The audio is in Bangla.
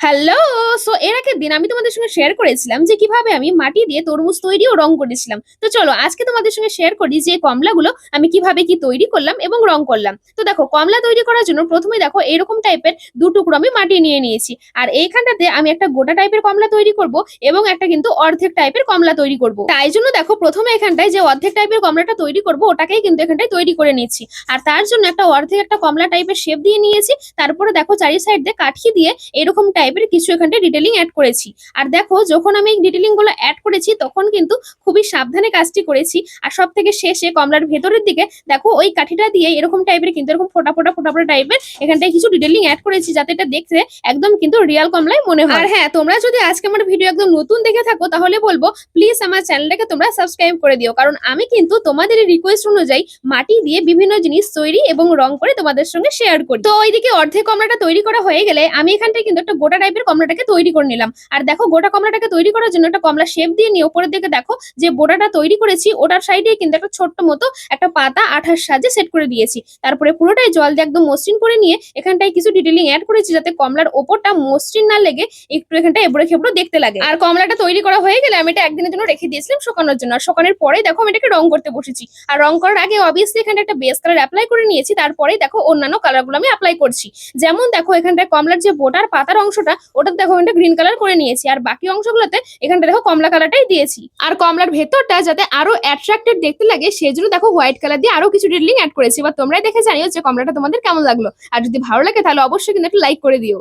হ্যালো সো এর আগের দিন আমি তোমাদের সঙ্গে শেয়ার করেছিলাম যে কীভাবে আমি মাটি দিয়ে তরমুজ তৈরি ও রং করেছিলাম। তো চলো, আজকে তোমাদের সঙ্গে শেয়ার করি যে কমলাগুলো আমি কীভাবে কি তৈরি করলাম এবং রং করলাম। তো দেখো, কমলা তৈরি করার জন্য প্রথমে দেখো, এরকম টাইপের দু টুকরো আমি মাটি নিয়ে নিয়েছি। আর এইখানটাতে আমি একটা গোটা টাইপের কমলা তৈরি করব এবং একটা কিন্তু অর্ধেক টাইপের কমলা তৈরি করব। তাই জন্য দেখো, প্রথমে এখানটায় যে অর্ধেক টাইপের কমলাটা তৈরি করব, ওটাকেই কিন্তু এখানটায় তৈরি করে নিচ্ছি। আর তার জন্য একটা অর্ধেক একটা কমলা টাইপের শেপ দিয়ে নিয়েছি। তারপরে দেখো, চারি সাইড দিয়ে কাঠি দিয়ে এরকম টাইপের কিছু এখানটায় ডিটেলিং অ্যাড করেছি। আর দেখো, যখন আমি এই ডিটেলিংগুলো অ্যাড করেছি, তখন কিন্তু খুবই সাবধানে কাজটি করেছি। আর সব থেকে শেষে কমলার ভেতরের দিকে, দেখো, ওই কাঠিটা দিয়ে এরকম টাইপের কিন্তু এরকম ফোটা ফোটা ফোটা ফোটা টাইপের এখানটায় কিছু ডিটেলিং অ্যাড করেছি, যাতে এটা দেখতে একদম কিন্তু রিয়াল কমলাই মনে হয়। আর হ্যাঁ তোমরা যদি আজকে আমার ভিডিও একদম নতুন দেখে থাকো, তাহলে বলব প্লিজ আমার চ্যানেলটাকে তোমরা সাবস্ক্রাইব করে দিও। কারণ আমি কিন্তু তোমাদের রিকোয়েস্ট অনুযায়ী মাটি দিয়ে বিভিন্ন জিনিস তৈরি এবং রং করে তোমাদের সঙ্গে শেয়ার করি। তো ওইদিকে অর্ধেক কমলাটা তৈরি করা হয়ে গেলে, আমি এখানটায় কিন্তু একটা গোটা টাইপের কমলাটাকে তৈরি করে নিলাম। আর দেখো, গোটা কমলাটাকে তৈরি করার জন্য একটা কমলা শেপ দিয়ে নিয়ে উপরের দিকে দেখো, যে বোটাটা তৈরি করেছি, ওটার সাইডে কিন্তু একটা ছোট্ট মতো একটা পাতা আঠার সাজে সেট করে দিয়েছি। তারপরে পুরোটাই জল দিয়ে একদম মসৃণ করে নিয়ে এখানটায় কিছু ডিটেলিং অ্যাড করেছি যাতে কমলার ওপরটা মসৃণ না লেগে একটু এখানটা এবড়ে খেবড়ো দেখতে লাগে। আর কমলাটা তৈরি করা হয়ে গেলে আমি এটা একদিনের জন্য রেখে দিয়েছিলাম শোকানোর জন্য। আর শুকানোর পরে দেখো আমি এটাকে রং করতে বসেছি। আর রং করার আগে অবভিয়াসলি এখানে একটা বেস কালার অ্যাপ্লাই করে নিয়েছি। তারপরে দেখো অন্যান্য কালারগুলো আমি অ্যাপ্লাই করছি। যেমন দেখো এখানটায় কমলার যে বোটার পাতার অংশটা ওটা দেখো এটা গ্রিন কালার করে নিয়েছি। আর বাকি অংশগুলোতে এখানটা দেখো কমলা কালারটাই দিয়েছি। আর কমলার ভেতরটা যাতে আরও অ্যাট্রাক্টেড দেখতে লাগে, সেজন্য দেখো হোয়াইট কালার দিয়ে আরও কিছু ডিটেলিং অ্যাড করেছি। বা তোমরাই দেখে জানিও যে কমলাটা তোমাদের কেমন লাগল। আর যদি ভালো লাগে তাহলে অবশ্যই কিন্তু একটা লাইক করে দিও।